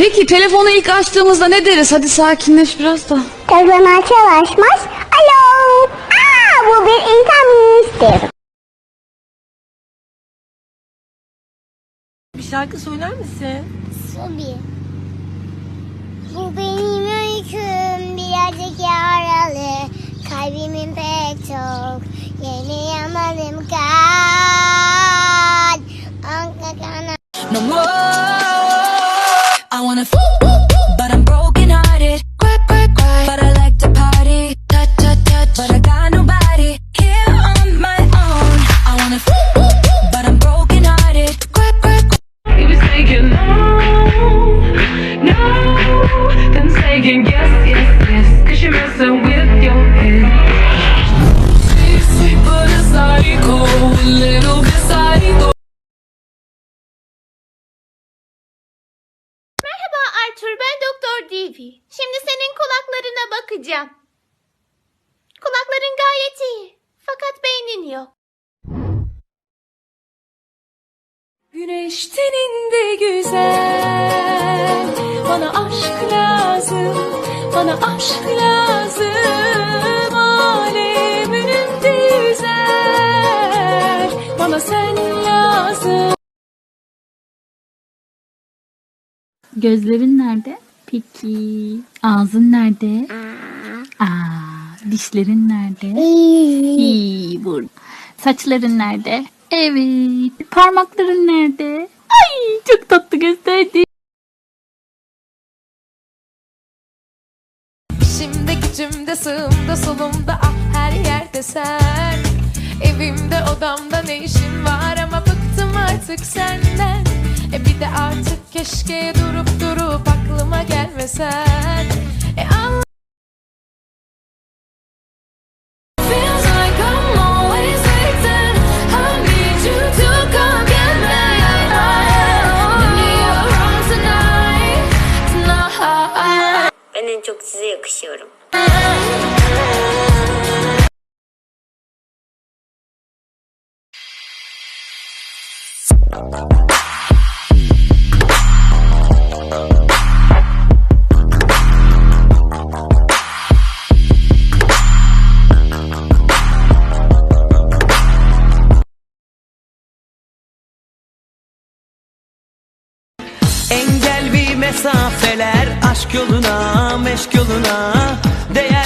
Peki telefonu ilk açtığımızda ne deriz? Hadi sakinleş biraz da. Telefon açar açmaz. Alo. Aa, bu bir insan ministeri. Bir şarkı söyler misin? Tabii. Bu benim öyküm birazcık yaralı. Kalbimin pek çok yeni yanarım kal. Anka kana. no more. I wanna, f- Davy. Şimdi senin kulaklarına bakacağım. Kulakların gayet iyi. Fakat beynin yok. Güneş teninde güzel Bana aşk lazım Bana aşk lazım Alem önümde yüzer Bana sen lazım Gözlerin nerede? Peki. Ağzın nerede? Aa, dişlerin nerede? İyi burada. Saçların nerede? Evet. Parmakların nerede? Ay çok tatlı gösterdi. Şimdi gücümde sığımda solumda ah her yerde sen Evimde odamda ne işin var ama bıktım artık senden E bir de artık keşke durup durup gelmesen. E anla Ben en çok size yakışıyorum. Engel bir mesafeler aşk yoluna meşk yoluna Değer